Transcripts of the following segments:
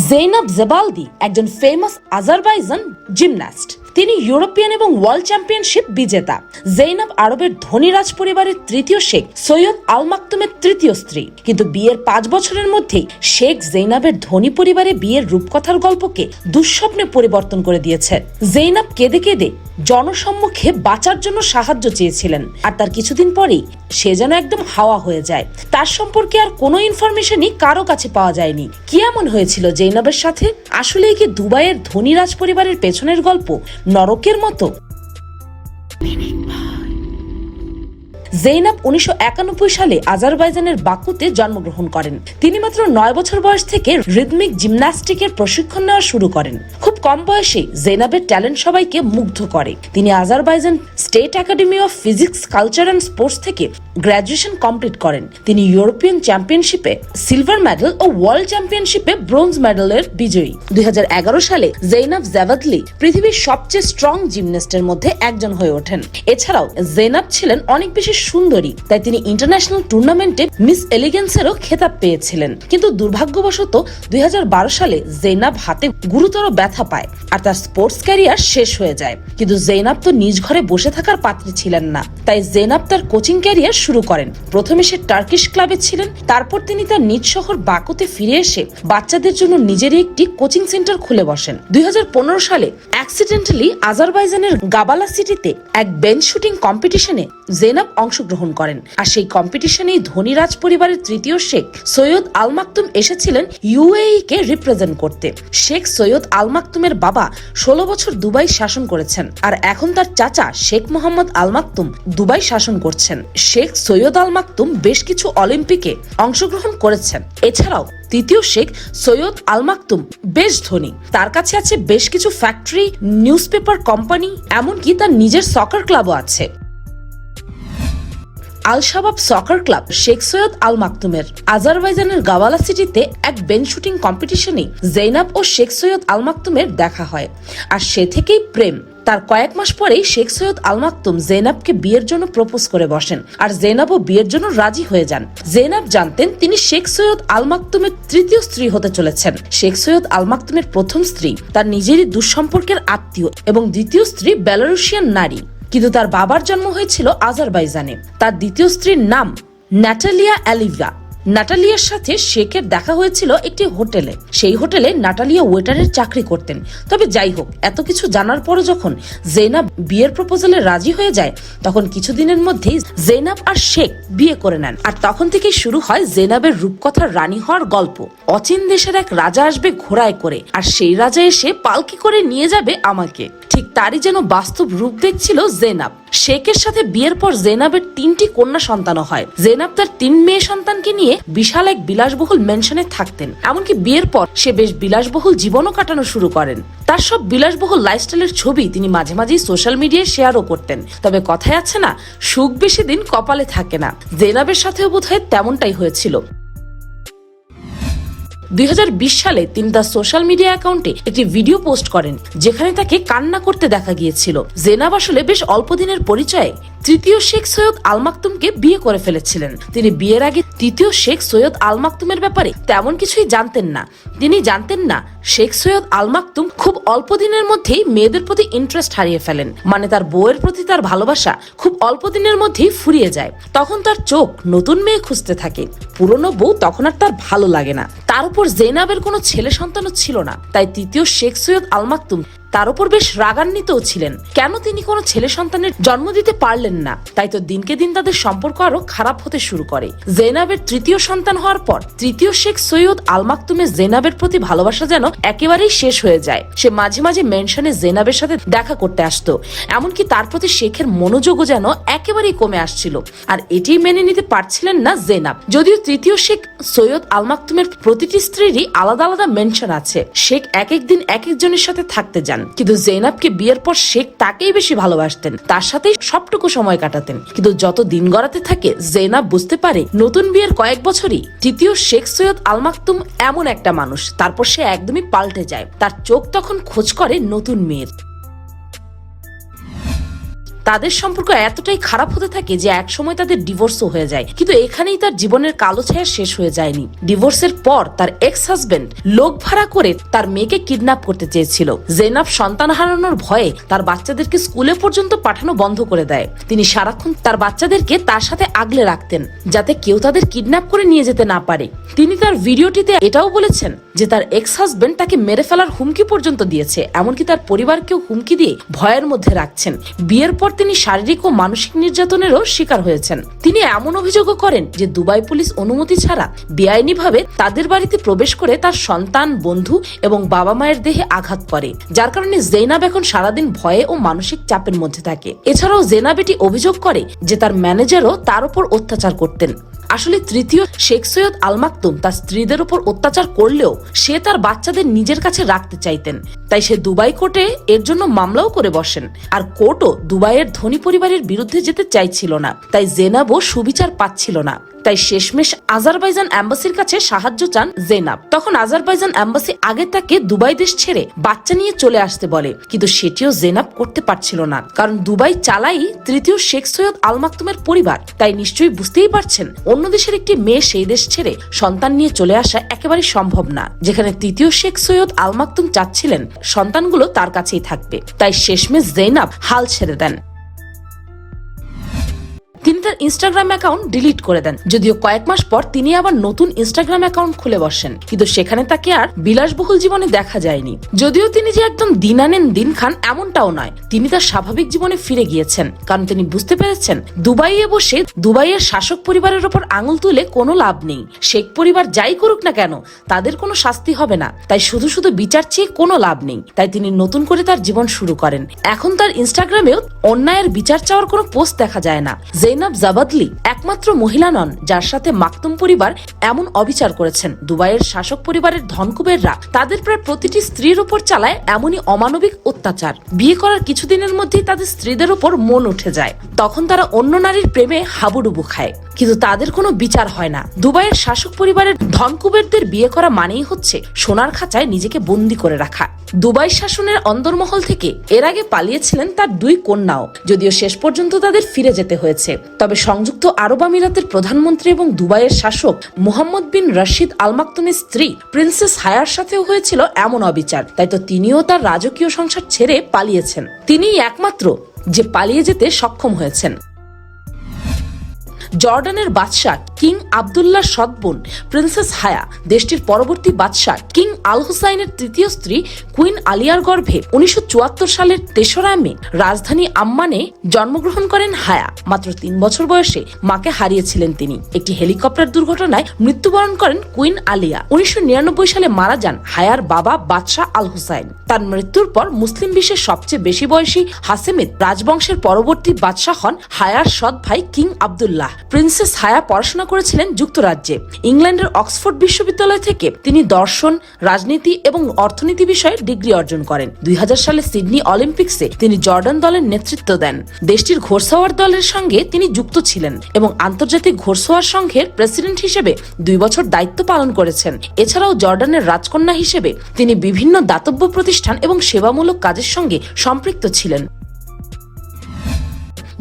Zainab Javadli একজন famous Azerbaijan gymnast তিনি European এবং ওয়ার্ল্ড চ্যাম্পিয়নশিপ বিজেতা। জেইনাব আরবের ধনী রাজ পরিবারের তৃতীয় শেখ, সৈয়দ আল মাকতুমের তৃতীয় স্ত্রী। কিন্তু বিয়ের পাঁচ বছরের মধ্যেই শেখ জেইনাবের ধনী পরিবারে বিয়ের রূপকথার গল্পকে দুঃস্বপ্নে পরিবর্তন করে দিয়েছে জেইনাব কেঁদে কেঁদে জনসম্মুখে বাঁচার জন্য সাহায্য চেয়েছিলেন। আর তার কিছুদিন পরেই সে যেন একদম হাওয়া হয়ে যায়। তার সম্পর্কে আর কোনো ইনফরমেশনই কারও কাছে পাওয়া যায়নি। কি এমন হয়েছিল জৈনবের সাথে? আসলে কি দুবাইয়ের ধনী রাজ পরিবারের পেছনের গল্প নরকের মতো। জেইনাব উনিশশো একানব্বই সালে আজারবাইজানের বাকুতে জন্মগ্রহণ করেন। তিনি মাত্র নয় বছর বয়স থেকে রিদমিক জিমন্যাস্টিকের প্রশিক্ষণ নেওয়া শুরু করেন। খুব কম বয়সে জেনাবের ট্যালেন্ট সবাইকে মুগ্ধ করে। তিনি Azerbaijan state academy of physics, culture and sports থেকে গ্র্যাজুয়েশন কমপ্লিট করেন। তিনি ইউরোপিয়ান চ্যাম্পিয়নশিপে সিলভার মেডেল ও ওয়ার্ল্ড চ্যাম্পিয়নশিপে ব্রোঞ্জ মেডেলের বিজয়ী। দুই হাজার এগারো সালে জেইনাব জাভাদলি পৃথিবীর সবচেয়ে স্ট্রং জিমন্যাস্টের মধ্যে একজন হয়ে ওঠেন। এছাড়াও জেনাব ছিলেন অনেক বেশি সুন্দরী, তাই তিনি ইন্টারন্যাশনাল টুর্নামেন্টে মিস এলিগেন্সেরও খেতাব পেয়েছিলেন। কিন্তু দুর্ভাগ্যবশত, দুই হাজার বারো সালে জেনাব হাতে গুরুতর ব্যথা পায় আর তার স্পোর্টস ক্যারিয়ার শেষ হয়ে যায়। কিন্তু জেনাব তো নিজ ঘরে বসে থাকার পাত্রী ছিলেন না। তাই জেনাব তার কোচিং ক্যারিয়ার শুরু করেন। প্রথমে সে টার্কিশ ক্লাবে ছিলেন, তারপর তিনি তার নিজ শহর বাকুতে ফিরে এসে বাচ্চাদের জন্য নিজেরই একটি কোচিং সেন্টার খুলে বসেন। দুই হাজার পনেরো সালে অ্যাক্সিডেন্টালি আজারবাইজানের গাবালা সিটিতে এক বেঞ্চ শুটিং কম্পিটিশনে জেনাব অংশগ্রহণ করেন। আর সেই কম্পিটিশনেই ধনী রাজ পরিবারের তৃতীয় শেখ সৈয়দ আল মাকতুম এসেছিলেন ইউএই কে রিপ্রেজেন্ট করতে। শেখ সৈয়দ আল মাকতুমের বাবা ষোলো বছর দুবাই শাসন করেছেন আর এখন তার চাচা Sheikh Mohammed Al Maktoum Dubai শাসন করছেন। শেখ সৈয়দ আল মাকতুম বেশ কিছু অলিম্পিকে অংশগ্রহণ করেছেন। এছাড়াও তৃতীয় শেখ সৈয়দ আল মাকতুম বেশ ধনী। তার কাছে আছে বেশ কিছু ফ্যাক্টরি নিউজ পেপার কোম্পানি এমনকি তার নিজের সকার ক্লাবও আছে। Al soccer club Sheikh Saeed Al মাকতুমের আজারবাইজানের গাওয়ালা সিটিতে এক বেন শুটিং কম্পিটিশনে জৈনাব ও শেখ সৈয়দ আল মাকতুমের দেখা হয়। আর সে থেকেই প্রেম। তার কয়েক মাস পরেই শেখ সৈয়দ আল মাকতুম জেনাবকে বিয়ের জন্য প্রপোজ করে বসেন। আর জেনাবও বিয়ের জন্য রাজি হয়ে যান। জেনাব জানতেন তিনি শেখ সৈয়দ আল মাকতুমের তৃতীয় স্ত্রী হতে চলেছেন। শেখ সৈয়দ আল মাকতুমের প্রথম স্ত্রী, তার নিজেরই দুঃসম্পর্কের আত্মীয় এবং দ্বিতীয় স্ত্রী বেলারুশিয়ান নারী। কিন্তু তার বাবার জন্ম হয়েছিল আজারবাইজানে। তার দ্বিতীয় স্ত্রীর নাম ন্যাটালিয়া অ্যালিভা নাটালিয়ার সাথে শেখের দেখা হয়েছিল একটি হোটেলে। সেই হোটেলে নাটালিয়া ওয়েটারের চাকরি করতেন। তবে যাই হোক, এত কিছু জানার পরে যখন জেনাব বিয়ের প্রপোজালে রাজি হয়ে যায়, তখন কিছুদিনের মধ্যেই জেনাব আর শেখ বিয়ে করে নেন। আর তখন থেকেই শুরু হয় জেনাবের রূপকথার রানী হওয়ার গল্প। অচিন দেশের এক রাজা আসবে ঘোড়ায় করে, আর সেই রাজা এসে পালকি করে নিয়ে যাবে আমাকে। ঠিক তারই যেন বাস্তব রূপ দেখছিল জেনাব। শেখের সাথে বিয়ের পর জেনাবের তিনটি কন্যা সন্তানও হয়। জেনাব তার তিন মেয়ে সন্তানকে নিয়ে বিশাল এক বিলাসবহুল মেনশনে থাকতেন। এমনকি বিয়ের পর সে বেশ বিলাসবহুল জীবনও কাটানো শুরু করেন। তার সব বিলাসবহুল লাইফস্টাইলের ছবি তিনি মাঝে মাঝেই সোশ্যাল মিডিয়ায় শেয়ারও করতেন। তবে কথায় আছে না, সুখ বেশি দিন কপালে থাকে না। জেনাবের সাথেও বোধহয় তেমনটাই হয়েছিল। দুই হাজার বিশ সালে তিনি তার সোশ্যাল মিডিয়া অ্যাকাউন্টে একটি ভিডিও পোস্ট করেন, যেখানে তাকে কান্না করতে দেখা গিয়েছিল। জেনাব আসলে বেশ অল্প দিনের পরিচয়ে তৃতীয় শেখ সৈয়দ আল মাকতুমকে বিয়ে করে ফেলেছিলেন। তিনি বিয়ের আগে তৃতীয় শেখ সৈয়দ আল মাকতুমের ব্যাপারে তেমন কিছুই জানতেন না। তিনি জানতেন না, শেখ সৈয়দ আল মাকতুম খুব অল্প দিনের মধ্যেই মেয়েদের প্রতি ইন্টারেস্ট হারিয়ে ফেলেন মানে তার বউয়ের প্রতি তার ভালোবাসা খুব অল্প দিনের মধ্যেই ফুরিয়ে যায়। তখন তার চোখ নতুন মেয়ে খুঁজতে থাকে। পুরনো বউ তখন আর তার ভালো লাগে না। তার উপর জেনাবের কোনো ছেলে সন্তানও ছিল না। তাই তৃতীয় শেখ সৈয়দ আল মাকতুম তার উপর বেশ রাগান্বিতও ছিলেন। কেন তিনি কোনো ছেলে সন্তানের জন্ম দিতে পারলেন না? তাই তো দিনকে দিন তাদের সম্পর্ক আরও খারাপ হতে শুরু করে। জেনাবের তৃতীয় সন্তান হওয়ার পর তৃতীয় শেখ সৈয়দ আল মাকতুমে জেনাবের প্রতি ভালোবাসা যেন একেবারেই শেষ হয়ে যায়। সে মাঝে মাঝে মেনশনে জেনাবের সাথে দেখা করতে আসতো। এমনকি তার প্রতি শেখের মনোযোগও যেন একেবারেই কমে আসছিল। আর এটি মেনে নিতে পারছিলেন না জেনাব। যদিও তৃতীয় শেখ সৈয়দ আল মাকতুমের প্রতিটি স্ত্রীরই আলাদা আলাদা মেনশন আছে। শেখ এক এক দিন এক একজনের সাথে থাকতে যান। কিন্তু জেনাবকে বিয়ের পর শেখ তাকেই বেশি ভালোবাসতেন, তার সাথেই সবটুকু সময় কাটাতেন। কিন্তু যত দিন গড়াতে থাকে, জেনাব বুঝতে পারে নতুন বিয়ের কয়েক বছরই তৃতীয় শেখ সৈয়দ আল মাকতুম এমন একটা মানুষ, তারপর সে একদমই পাল্টে যায়। তার চোখ তখন খোঁজ করে নতুন মেয়ের। তাদের সম্পর্ক এতটাই খারাপ হতে থাকে যে একসময় তাদের ডিভোর্সও হয়ে যায়। কিন্তু এখানেই তার জীবনের কালো ছায়া শেষ হয়ে যায়নি। ডিভোর্সের পর তার এক্স হাজবেন্ড লোক ভাড়া করে তার মেয়েকে কিডন্যাপ করতে চেয়েছিল। জেনাব সন্তান হারানোর ভয়ে তার বাচ্চাদেরকে স্কুলে পর্যন্ত পাঠানো বন্ধ করে দেয়। তিনি সারাক্ষণ তার বাচ্চাদেরকে তার সাথে আগলে রাখতেন, যাতে কেউ তাদের কিডন্যাপ করে নিয়ে যেতে না পারে। তিনি তার ভিডিওটিতে এটাও বলেছেন যে তার এক্স হাজবেন্ড তাকে মেরে ফেলার হুমকি পর্যন্ত দিয়েছে, এমনকি তার পরিবারকেও হুমকি দিয়ে ভয়ের মধ্যে রাখছেন। বিয়ের পর তিনি শারীরিক ও মানসিক নির্যাতনেরও শিকার হয়েছেন। তিনি এমন অভিযোগও করেন যে দুবাই পুলিশ অনুমতি ছাড়া বেআইনিভাবে তাদের বাড়িতে প্রবেশ করে তার সন্তান, বন্ধু এবং বাবা মায়ের দেহে আঘাত করে, যার কারণে জেনাব এখন সারাদিন ভয়ে ও মানসিক চাপের মধ্যে থাকে। এছাড়াও জেনাব এটি অভিযোগ করে যে তার ম্যানেজারও তার উপর অত্যাচার করতেন। আসলে তৃতীয় শেখ সৈয়দ আল তার স্ত্রীদের উপর অত্যাচার করলেও সে তার বাচ্চাদের নিজের কাছে রাখতে চাইতেন। তাই সে দুবাই কোর্টে এর জন্য মামলাও করে বসেন। আর কোর্টও দুবাইয়ের ধনী পরিবারের বিরুদ্ধে যেতে চাইছিল না। তাই জেনাবও সুবিচার পাচ্ছিল না। তাই শেষমেশ আজারবাইজান অ্যাম্বাসির কাছে সাহায্য চান জেনাব। তখন আজারবাইজান অ্যাম্বাসি আগে তাকে দুবাই দেশ ছেড়ে বাচ্চা নিয়ে চলে আসতে বলে, কিন্তু সেটিও জেনাব করতে পারছিল না। কারণ দুবাই চালাই তৃতীয় শেখ সৈয়দ আল মাকতুমের পরিবার। তাই নিশ্চয়ই বুঝতেই পারছেন, অন্য দেশের একটি মেয়ে সেই দেশ ছেড়ে সন্তান নিয়ে চলে আসা একেবারে সম্ভব না। যেখানে তৃতীয় শেখ সৈয়দ আল মাকতুম চাচ্ছিলেন, সন্তানগুলো তার কাছেই থাকবে। তাই শেষমেশ জেনাব হাল ছেড়ে দেন। ইনস্টাগ্রাম অ্যাকাউন্ট ডিলিট করে দেন। যদিও কয়েক মাস পর তিনি আবার নতুন ইনস্টাগ্রাম অ্যাকাউন্ট খুলে বসেন। কিন্তু সেখানে তাকে আর বিলাসবহুল জীবনে দেখা যায়নি। যদিও তিনি যে একদম দিন আনেন দিন খান এমনটাও নয়। তিনি তার স্বাভাবিক জীবনে ফিরে গিয়েছেন। কারণ তিনি বুঝতে পেরেছেন, দুবাইয়ে বসে দুবাইয়ের শাসক পরিবারের ওপর আঙুল তুলে কোনো লাভ নেই। শেখ পরিবার যাই করুক না কেন, তাদের কোনো শাস্তি হবে না। তাই শুধু শুধু বিচার চেয়ে কোনো লাভ নেই। তাই তিনি নতুন করে তার জীবন শুরু করেন। এখন তার ইনস্টাগ্রামেও অন্যায়ের বিচার চাওয়ার কোনো পোস্ট দেখা যায় না। জৈনব জাবাদলি একমাত্র মহিলা নন, যার সাথে মাকতুম পরিবার এমন অবিচার করেছেন। দুবাইয়ের শাসক পরিবারের ধনকুবেররা তাদের প্রায় প্রতিটি স্ত্রীর উপর চালায় এমনই অমানবিক অত্যাচার। বিয়ে করার কিছুদিনের মধ্যেই তাদের স্ত্রীদের উপর মন উঠে যায়। তখন তারা অন্য নারীর প্রেমে হাবুডুবু খায়। কিন্তু তাদের কোনো বিচার হয় না। দুবাইয়ের শাসক পরিবারের ধনকুবেরদের বিয়ে করা মানেই হচ্ছে সোনার খাঁচায় নিজেকে বন্দি করে রাখা। দুবাই শাসনের অন্দরমহল থেকে এর আগে পালিয়েছিলেন তার দুই কন্যাও, যদিও শেষ পর্যন্ত তাদের ফিরে যেতে হয়েছে। তবে সংযুক্ত আরব আমিরাতের প্রধানমন্ত্রী এবং দুবাইয়ের শাসক মোহাম্মদ বিন রশিদ আল মাকতুমের স্ত্রী প্রিন্সেস হায়ার সাথেও হয়েছিল এমন অবিচার। তাই তো তিনিও তার রাজকীয় সংসার ছেড়ে পালিয়েছেন। তিনিই একমাত্র যে পালিয়ে যেতে সক্ষম হয়েছেন। জর্ডানের বাদশাহ কিং আবদুল্লাহ সৎবোন, প্রিন্সেস হায়া, দেশটির পরবর্তী বাদশাহ কিং আল হুসাইনের তৃতীয় স্ত্রী কুইন আলিয়ার গর্ভে উনিশশো চুয়াত্তর সালের তেসরা মে রাজধানী আম্মানে জন্মগ্রহণ করেন হায়া। মাত্র তিন বছর বয়সে মাকে হারিয়েছিলেন তিনি। একটি হেলিকপ্টার দুর্ঘটনায় মৃত্যুবরণ করেন কুইন আলিয়া। উনিশশো নিরানব্বই সালে মারা যান হায়ার বাবা বাদশাহ আল হুসাইন। তার মৃত্যুর পর মুসলিম বিশ্বের সবচেয়ে বেশি বয়সী হাসেমিদ রাজবংশের পরবর্তী বাদশাহ হন হায়ার সৎ ভাই কিং আবদুল্লাহ। প্রিন্সেস হায়া পড়াশোনা করেছিলেন যুক্তরাজ্যে। ইংল্যান্ডের অক্সফোর্ড বিশ্ববিদ্যালয় থেকে তিনি দর্শন, রাজনীতি এবং অর্থনীতি বিষয়ে ডিগ্রি অর্জন করেন। দুই হাজার সালে সিডনি অলিম্পিক্সে তিনি জর্ডান দলের নেতৃত্ব দেন। দেশটির ঘোড়সাওয়ার দলের সঙ্গে তিনি যুক্ত ছিলেন এবং আন্তর্জাতিক ঘোড়সাওয়ার সংঘের প্রেসিডেন্ট হিসেবে দুই বছর দায়িত্ব পালন করেছেন। এছাড়াও জর্ডানের রাজকন্যা হিসেবে তিনি বিভিন্ন দাতব্য প্রতিষ্ঠান এবং সেবামূলক কাজের সঙ্গে সম্পৃক্ত ছিলেন।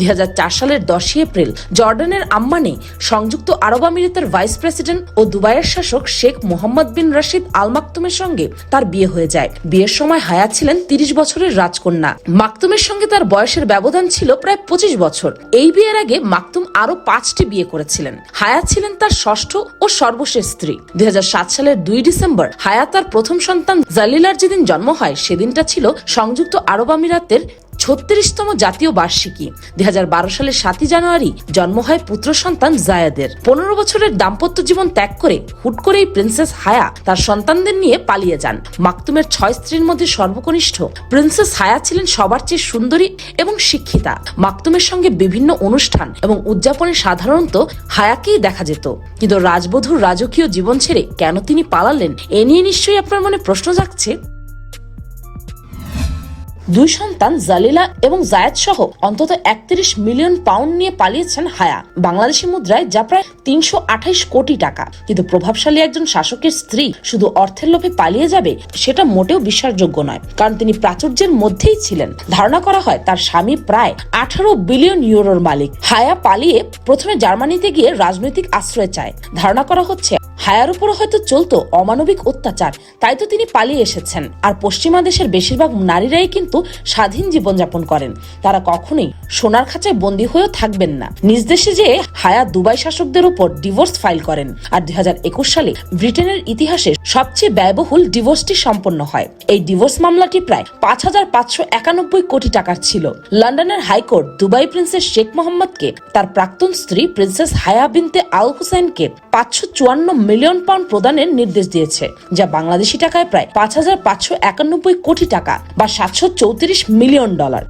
দুই হাজার চার সালের দশই এপ্রিল জর্ডানের আম্মানে সংযুক্ত আরব আমিরাতের ভাইস প্রেসিডেন্ট ও দুবাইয়ের শাসক শেখ মোহাম্মদ বিন রশিদ আল মাকতুমের সঙ্গে তার বিয়ে হয়ে যায়। বিয়ের সময় হায়া ছিলেন তিরিশ বছরের রাজকন্যা। মাকতুমের সঙ্গে তার বয়সের ব্যবধান ছিল প্রায় পঁচিশ বছর। এই বিয়ের আগে মাকতুম আরও পাঁচটি বিয়ে করেছিলেন। হায়া ছিলেন তার ষষ্ঠ ও সর্বশেষ স্ত্রী। দুই হাজার সাত সালের দুই ডিসেম্বর হায়া তার প্রথম সন্তান জালিলার যেদিন জন্ম হয়, সেদিনটা ছিল সংযুক্ত আরব আমিরাতের ছত্রিশতম জাতীয় বার্ষিকী। দুই সালের সাতই জানুয়ারি জন্ম হয় পুত্র সন্তান জায়াদের। পনেরো বছরের দাম্পত্য জীবন ত্যাগ করে হুট করেই প্রিন্সেস হায়া তার সন্তানদের নিয়ে পালিয়ে যান। মাকতুমের ছয় স্ত্রীর মধ্যে সর্বকনিষ্ঠ প্রিন্সেস হায়া ছিলেন সবার চেয়ে সুন্দরী এবং শিক্ষিতা। মাকতুমের সঙ্গে বিভিন্ন অনুষ্ঠান এবং উদযাপনে সাধারণত হায়াকেই দেখা যেত। কিন্তু রাজবধূর রাজকীয় জীবন ছেড়ে কেন তিনি পালালেন, এ নিয়ে নিশ্চয়ই আপনার মনে প্রশ্ন জাগছে? দুই সন্তান জালিলা এবং জায়েদ সহ অন্তত একত্রিশ মিলিয়ন পাউন্ড নিয়ে পালিয়েছেন হায়া। বাংলাদেশি মুদ্রায় যা প্রায় তিনশো আঠাইশ কোটি টাকা। কিন্তু প্রভাবশালী একজন শাসকের স্ত্রী শুধু অর্থের লোভে পালিয়ে যাবে, সেটা মোটেও বিশ্বাসযোগ্য নয়। কারণ তিনি প্রাচুর্যের মধ্যেই ছিলেন। ধারণা করা হয় তার স্বামী প্রায় আঠারো বিলিয়ন ইউরোর মালিক। হায়া পালিয়ে প্রথমে জার্মানিতে গিয়ে রাজনৈতিক আশ্রয় চায়। ধারণা করা হচ্ছে হায়ার উপর হয়তো চলতো অমানবিক অত্যাচার, তাই তো তিনি পালিয়ে এসেছেন। আর পশ্চিমা দেশের বেশিরভাগ নারীরাই কিন্তু স্বাধীন জীবনযাপন করেন। তারা কখনোই সোনার খাঁচায় বন্দী হয়েও থাকবেন না। নিজ দেশে যেয়ে হায়া দুবাই শাসকদের উপর ডিভোর্স ফাইল করেন। আর দুই সালে ব্রিটেনের ইতিহাসে সবচেয়ে ব্যয়বহুল ডিভোর্সটি সম্পন্ন হয়। এই ডিভোর্স মামলাটি প্রায় পাঁচ হাজার পাঁচশো একানব্বই কোটি টাকার ছিল। লন্ডনের হাইকোর্ট দুবাই প্রিন্সেস শেখ মোহাম্মদকে, তার প্রাক্তন স্ত্রী প্রিন্সেস হায়া বিনতে আল হুসাইনকে পাঁচশো চুয়ান্ন মিলিয়ন পাউন্ড প্রদানের নির্দেশ দিয়েছে, যা বাংলাদেশি টাকায় প্রায় পাঁচ হাজার পাঁচশো একানব্বই কোটি টাকা বা সাতশো চৌত্রিশ মিলিয়ন ডলার।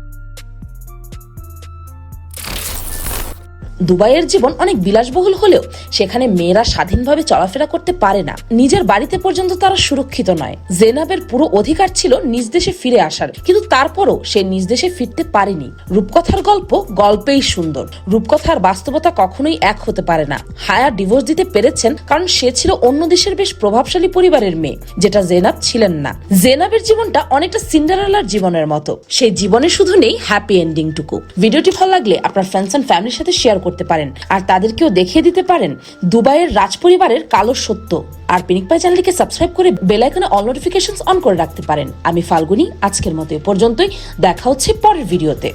দুবাইয়ের জীবন অনেক বিলাসবহুল হলেও সেখানে মেয়েরা স্বাধীনভাবে চলাফেরা করতে পারে না। নিজের বাড়িতে পর্যন্ত তারা সুরক্ষিত নয়। জেনাবের পুরো অধিকার ছিল নিজ দেশে ফিরে আসার। কিন্তু তারপরও সে নিজ দেশে ফিরতে পারেনি। রূপকথার গল্প গল্পেই সুন্দর। রূপকথার বাস্তবতা কখনোই এক হতে পারে না। হায়া ডিভোর্স দিতে পেরেছেন কারণ সে ছিল অন্য দেশের বেশ প্রভাবশালী পরিবারের মেয়ে, যেটা জেনাব ছিলেন না। জেনাবের জীবনটা অনেকটা সিন্ডারেলার জীবনের মতো। সেই জীবনে শুধু নেই হ্যাপি এন্ডিং টুকু। ভিডিওটি ভালো লাগলে আপনার ফ্রেন্ডস অ্যান্ড ফ্যামিলির সাথে শেয়ার করতে পারেন। আর তাদেরকেও দেখিয়ে দিতে পারেন দুবাইয়ের রাজপরিবারের কালো সত্য। আর পিনিক পাই চ্যানেলটিকে সাবস্ক্রাইব করে বেল আইকনে অল নোটিফিকেশন অন করে রাখতে পারেন। আমি ফাল্গুনি, আজকের মতো এ পর্যন্তই। দেখা হচ্ছে পরের ভিডিওতে।